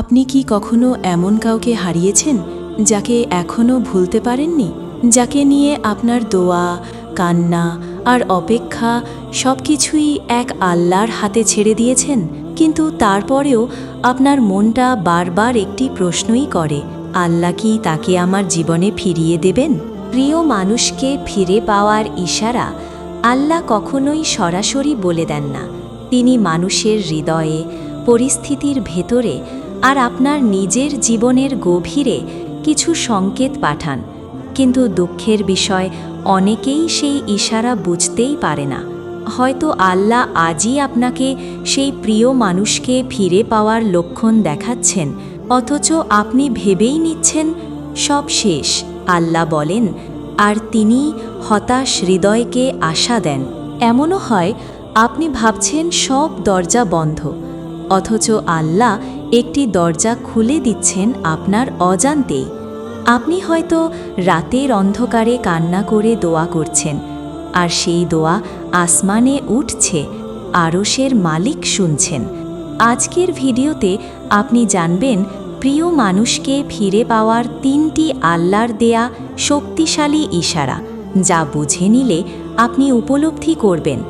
আপনি কি কখনো এমন কাউকে হারিয়েছেন যাকে এখনও ভুলতে পারেননি? যাকে নিয়ে আপনার দোয়া, কান্না আর অপেক্ষা সব কিছুই এক আল্লাহর হাতে ছেড়ে দিয়েছেন, কিন্তু তারপরেও আপনার মনটা বারবার একটি প্রশ্নই করে, আল্লাহ কি তাকে আমার জীবনে ফিরিয়ে দেবেন? প্রিয় মানুষকে ফিরে পাওয়ার ইশারা আল্লাহ কখনোই সরাসরি বলে দেন না। তিনি মানুষের হৃদয়ে, পরিস্থিতির ভেতরে আর আপনার নিজের জীবনের গভীরে কিছু সংকেত পাঠান। কিন্তু দুঃখের বিষয়, অনেকেই সেই ইশারা বুঝতেই পারে না। হয়তো আল্লাহ আজই আপনাকে সেই প্রিয় মানুষকে ফিরে পাওয়ার লক্ষণ দেখাচ্ছেন, অথচ আপনি ভেবেই নিচ্ছেন, সব শেষ, আল্লাহ বলেন, আর তিনি হতাশ হৃদয়কে আশা দেন। এমনও হয়, আপনি ভাবছেন সব দরজা বন্ধ, অথচ আল্লাহ একটি দরজা খুলে দিচ্ছেন আপনার অজান্তেই আপনি হয়তো রাতের অন্ধকারে কান্না করে দোয়া করছেন, আর সেই দোয়া আসমানে উঠছে আরসের মালিক শুনছেন। আজকের ভিডিওতে আপনি জানবেন, প্রিয় মানুষকে ফিরে পাওয়ার তিনটি আল্লাহর দেয়া শক্তিশালী ইশারা, যা বুঝে নিলে আপনি উপলব্ধি করবেন।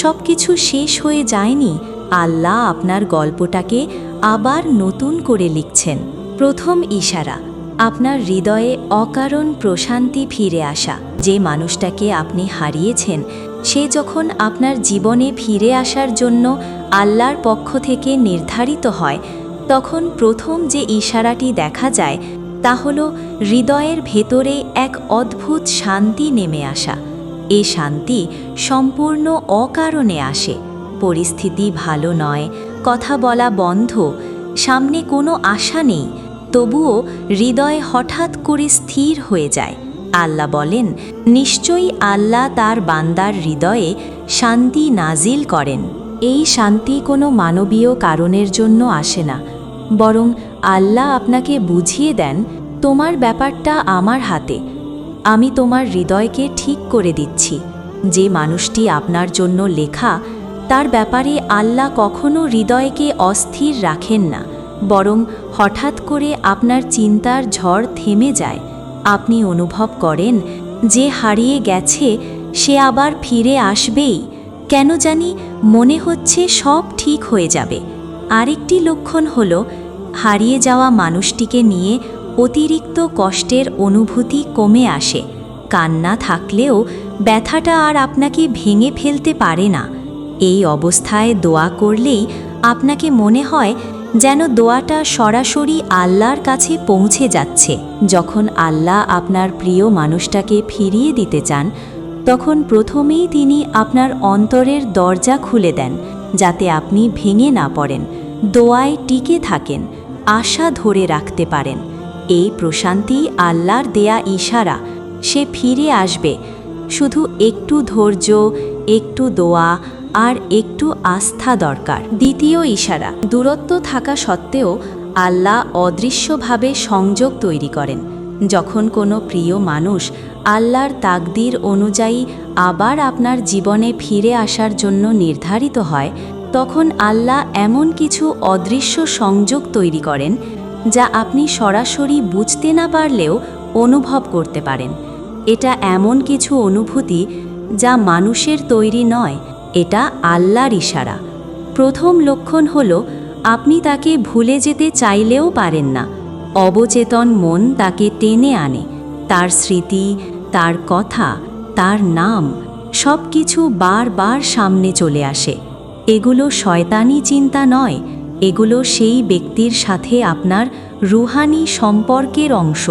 সব কিছু শেষ হয়ে যায়নি, আল্লাহ আপনার গল্পটাকে আবার নতুন করে লিখছেন। প্রথম ইশারা, আপনার হৃদয়ে অকারণ প্রশান্তি ফিরে আসা, যে মানুষটাকে আপনি হারিয়েছেন, সে যখন আপনার জীবনে ফিরে আসার জন্য আল্লাহর পক্ষ থেকে নির্ধারিত হয়, তখন প্রথম যে ইশারাটি দেখা যায়, তা হল হৃদয়ের ভেতরে এক অদ্ভুত শান্তি নেমে আসা। এ শান্তি সম্পূর্ণ অকারণে আসে, পরিস্থিতি ভালো নয় কথা বলা বন্ধ, সামনে কোনো আশা নেই, তবুও হৃদয় হঠাৎ করে স্থির হয়ে যায়। আল্লাহ বলেন, নিশ্চয়ই আল্লাহ তার বান্দার হৃদয়ে শান্তি নাজিল করেন। এই শান্তি কোনো মানবীয় কারণের জন্য আসে না। বরং আল্লাহ আপনাকে বুঝিয়ে দেন, তোমার ব্যাপারটা আমার হাতে। আমি তোমার হৃদয়কে ঠিক করে দিচ্ছি। যে মানুষটি আপনার জন্য লেখা তার ব্যাপারে আল্লাহ কখনো হৃদয়কে অস্থির রাখেন না, বরং হঠাৎ করে আপনার চিন্তার ঝড় থেমে যায়। আপনি অনুভব করেন, যে হারিয়ে গেছে, সে আবার ফিরে আসবেই। কেন জানি মনে হচ্ছে সব ঠিক হয়ে যাবে। আরেকটি লক্ষণ হল, হারিয়ে যাওয়া মানুষটিকে নিয়ে অতিরিক্ত কষ্টের অনুভূতি কমে আসে। কান্না থাকলেও ব্যথাটা আর আপনাকে ভেঙে ফেলতে পারে না। এই অবস্থায় দোয়া করলেই আপনাকে মনে হয় যেন দোয়াটা সরাসরি আল্লাহর কাছে পৌঁছে যাচ্ছে। যখন আল্লাহ আপনার প্রিয় মানুষটাকে ফিরিয়ে দিতে চান, তখন প্রথমেই তিনি আপনার অন্তরের দরজা খুলে দেন, যাতে আপনি ভেঙে না পড়েন, দোয়ায় টিকে থাকেন, আশা ধরে রাখতে পারেন। এই প্রশান্তি আল্লাহর দেয়া ইশারা, সে ফিরে আসবে। শুধু একটু ধৈর্য, একটু দোয়া আর একটু আস্থা দরকার। দ্বিতীয় ইশারা, দূরত্ব থাকা সত্ত্বেও আল্লাহ অদৃশ্যভাবে সংযোগ তৈরি করেন। যখন কোনো প্রিয় মানুষ আল্লাহর তাকদির অনুযায়ী আবার আপনার জীবনে ফিরে আসার জন্য নির্ধারিত হয়, তখন আল্লাহ এমন কিছু অদৃশ্য সংযোগ তৈরি করেন, যা আপনি সরাসরি বুঝতে না পারলেও অনুভব করতে পারেন। এটা এমন কিছু অনুভূতি যা মানুষের তৈরি নয় এটা আল্লাহর ইশারা। প্রথম লক্ষণ হল, আপনি তাকে ভুলে যেতে চাইলেও পারেন না। অবচেতন মন তাকে টেনে আনে। তার স্মৃতি, তার কথা, তার নাম সব কিছু বারবার সামনে চলে আসে। এগুলো শয়তানি চিন্তা নয়, এগুলো সেই ব্যক্তির সাথে আপনার রুহানি সম্পর্কের অংশ,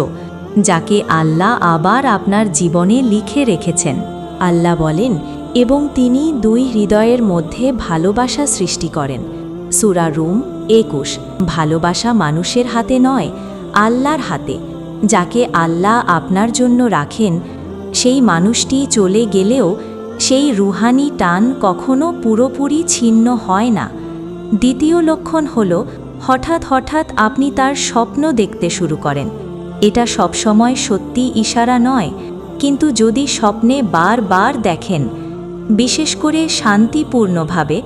যাকে আল্লাহ আবার আপনার জীবনে লিখে রেখেছেন। আল্লাহ বলেন এবং তিনি দুই হৃদয়ের মধ্যে ভালোবাসা সৃষ্টি করেন। সুরা রুম একুশ, ভালোবাসা মানুষের হাতে নয়, আল্লাহর হাতে, যাকে আল্লাহ আপনার জন্য রাখেন, সেই মানুষটি চলে গেলেও সেই রুহানি টান কখনো পুরোপুরি ছিন্ন হয় না। দ্বিতীয় লক্ষণ হল, হঠাৎ হঠাৎ আপনি তার স্বপ্ন দেখতে শুরু করেন। এটা সবসময় সত্যি ইশারা নয়, কিন্তু যদি স্বপ্নে বারবার দেখেন বিশেষ করে শান্তিপূর্ণভাবে,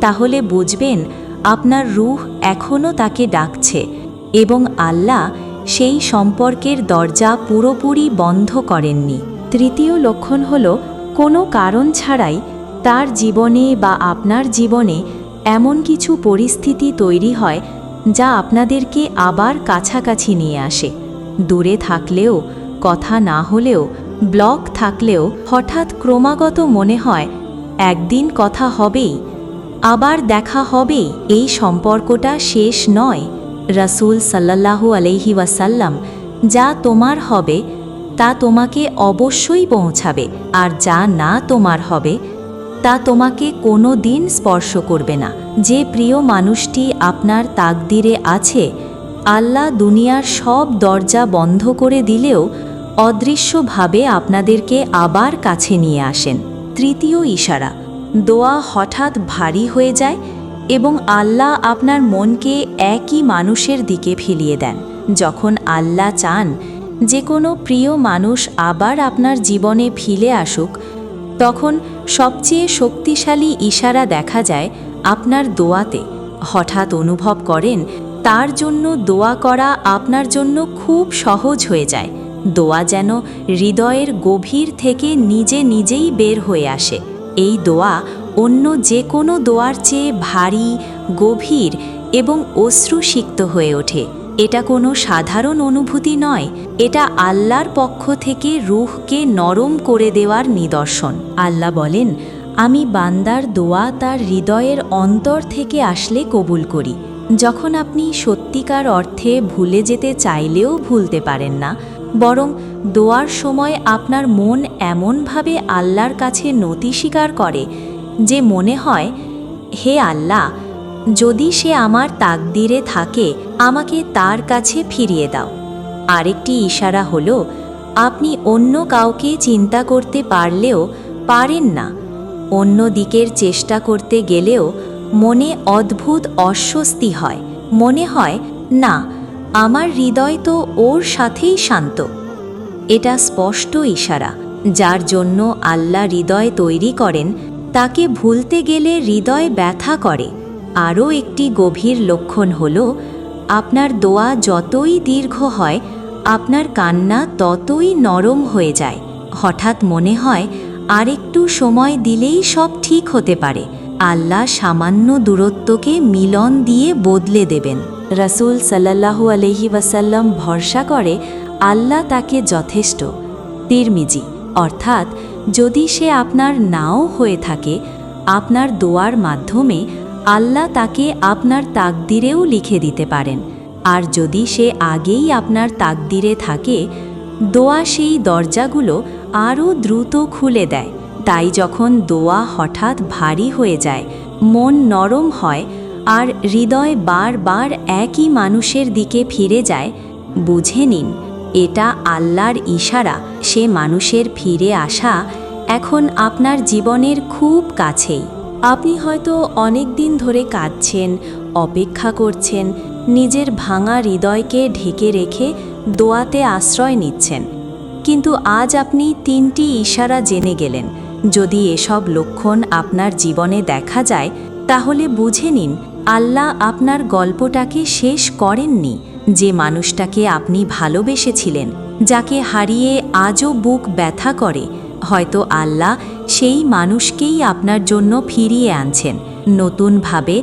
তাহলে বুঝবেন আপনার রুহ এখনও তাকে ডাকছে এবং আল্লাহ সেই সম্পর্কের দরজা পুরোপুরি বন্ধ করেননি। তৃতীয় লক্ষণ হল, কোনো কারণ ছাড়াই তার জীবনে বা আপনার জীবনে এমন কিছু পরিস্থিতি তৈরি হয় যা আপনাদেরকে আবার কাছাকাছি নিয়ে আসে। দূরে থাকলেও, কথা না হলেও ব্লক থাকলেও হঠাৎ ক্রমাগত মনে হয়, একদিন কথা হবেই, আবার দেখা হবে, এই সম্পর্কটা শেষ নয়। রাসূল সাল্লাল্লাহু আলাইহি ওয়াসাল্লাম, যা তোমার হবে, তা তোমাকে অবশ্যই পৌঁছাবে, আর যা না তোমার হবে, তা তোমাকে কোনো দিন স্পর্শ করবে না। যে প্রিয় মানুষটি আপনার তাকদিরে আছে, আল্লাহ দুনিয়ার সব দরজা বন্ধ করে দিলেও অদৃশ্যভাবে আপনাদেরকে আবার কাছে নিয়ে আসেন। তৃতীয় ইশারা, দোয়া হঠাৎ ভারী হয়ে যায় এবং আল্লাহ আপনার মনকে একই মানুষের দিকে ফিরিয়ে দেন। যখন আল্লাহ চান যে কোনো প্রিয় মানুষ আবার আপনার জীবনে ফিরে আসুক, তখন সবচেয়ে শক্তিশালী ইশারা দেখা যায় আপনার দোয়াতে। হঠাৎ অনুভব করেন, তার জন্য দোয়া করা আপনার জন্য খুব সহজ হয়ে যায়। দোয়া যেন হৃদয়ের গভীর থেকে নিজে নিজেই বের হয়ে আসে। এই দোয়া অন্য যে কোনো দোয়ার চেয়ে ভারী, গভীর এবং অশ্রুসিক্ত হয়ে ওঠে। এটা কোনো সাধারণ অনুভূতি নয়, এটা আল্লাহর পক্ষ থেকে রুহকে নরম করে দেওয়ার নিদর্শন। আল্লাহ বলেন, আমি বান্দার দোয়া তার হৃদয়ের অন্তর থেকে আসলে কবুল করি। যখন আপনি সত্যিকার অর্থে ভুলে যেতে চাইলেও ভুলতে পারেন না বরং দোয়ার সময় আপনার মন এমনভাবে আল্লাহর কাছে নতি স্বীকার করে যে মনে হয়, হে আল্লাহ, যদি সে আমার তাকদিরে থাকে, আমাকে তার কাছে ফিরিয়ে দাও। আরেকটি ইশারা হলো, আপনি অন্য কাউকে চিন্তা করতে পারলেও পারেন না। অন্য দিকের চেষ্টা করতে গেলেও মনে অদ্ভুত অস্বস্তি হয়। মনে হয়, না আমার হৃদয় তো ওর সাথেই শান্ত। এটা স্পষ্ট ইশারা, যার জন্য আল্লাহ হৃদয় তৈরি করেন, তাকে ভুলতে গেলে হৃদয় ব্যথা করে। আরও একটি গভীর লক্ষণ হল, আপনার দোয়া যতই দীর্ঘ হয়, আপনার কান্না ততই নরম হয়ে যায়। হঠাৎ মনে হয়, আরেকটু সময় দিলেই সব ঠিক হতে পারে। আল্লাহ সামান্য দূরত্বকে মিলন দিয়ে বদলে দেবেন। রাসূল সাল্লাল্লাহু আলহি ওয়াসাল্লাম ভরসা করে আল্লাহ তাকে যথেষ্ট, তিরমিজি। অর্থাৎ যদি সে আপনার নাও হয়ে থাকে, আপনার দোয়ার মাধ্যমে আল্লাহ তাকে আপনার তাকদিরেও লিখে দিতে পারেন। আর যদি সে আগেই আপনার তাকদিরে থাকে, দোয়া সেই দরজাগুলো আরও দ্রুত খুলে দেয়। তাই যখন দোয়া হঠাৎ ভারী হয়ে যায়, মন নরম হয় আর হৃদয় বারবার একই মানুষের দিকে ফিরে যায়, বুঝে নিন, এটা আল্লাহর ইশারা, সে মানুষের ফিরে আসা এখন আপনার জীবনের খুব কাছেই। আপনি হয়তো অনেক দিন ধরে কাঁদছেন, অপেক্ষা করছেন, নিজের ভাঙা হৃদয়কে ঢেকে রেখে দোয়াতে আশ্রয় নিচ্ছেন। কিন্তু আজ আপনি তিনটি ইশারা জেনে গেলেন। যদি এসব লক্ষণ আপনার জীবনে দেখা যায়, তাহলে বুঝে নিন আল্লাহ আপনার গল্পটাকে শেষ করেননি, যে মানুষটাকে আপনি ভালোবেসেছিলেন, যাকে হারিয়ে আজও বুক ব্যথা করে। হয়তো আল্লাহ সেই মানুষকেই আপনার জন্য ফিরিয়ে আনছেন, নতুনভাবে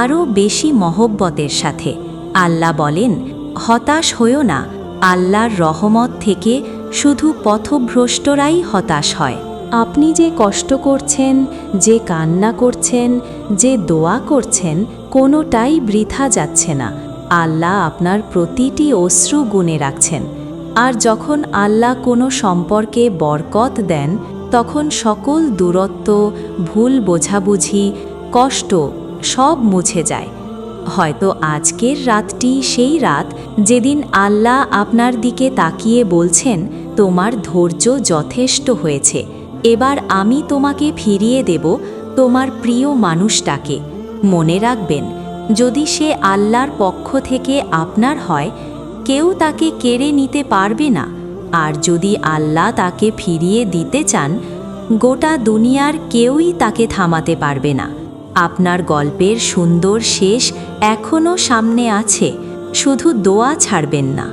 আরও বেশি মহব্বতের সাথে। আল্লাহ বলেন, হতাশ হয়েও না, আল্লাহর রহমত থেকে শুধু পথভ্রষ্টরাই হতাশ হয়। আপনি যে কষ্ট করছেন, যে কান্না করছেন, যে দোয়া করছেন কোনোটাই বৃথা যাচ্ছে না। আল্লাহ আপনার প্রতিটি অশ্রু গুণে রাখছেন। আর যখন আল্লাহ কোনো সম্পর্কে বরকত দেন, তখন সকল দূরত্ব, ভুল বোঝাবুঝি, কষ্ট সব মুছে যায়। হয়তো আজকের রাতটি সেই রাত যেদিন আল্লাহ আপনার দিকে তাকিয়ে বলছেন, তোমার ধৈর্য যথেষ্ট হয়েছে। এবার আমি তোমাকে ফিরিয়ে দেব তোমার প্রিয় মানুষটাকে। মনে রাখবেন, যদি সে আল্লাহর পক্ষ থেকে আপনার হয়, কেউ তাকে কেড়ে নিতে পারবে না। আর যদি আল্লাহ তাকে ফিরিয়ে দিতে চান, গোটা দুনিয়ার কেউই তাকে থামাতে পারবে না। আপনার গল্পের সুন্দর শেষ এখনও সামনে আছে, শুধু দোয়া ছাড়বেন না।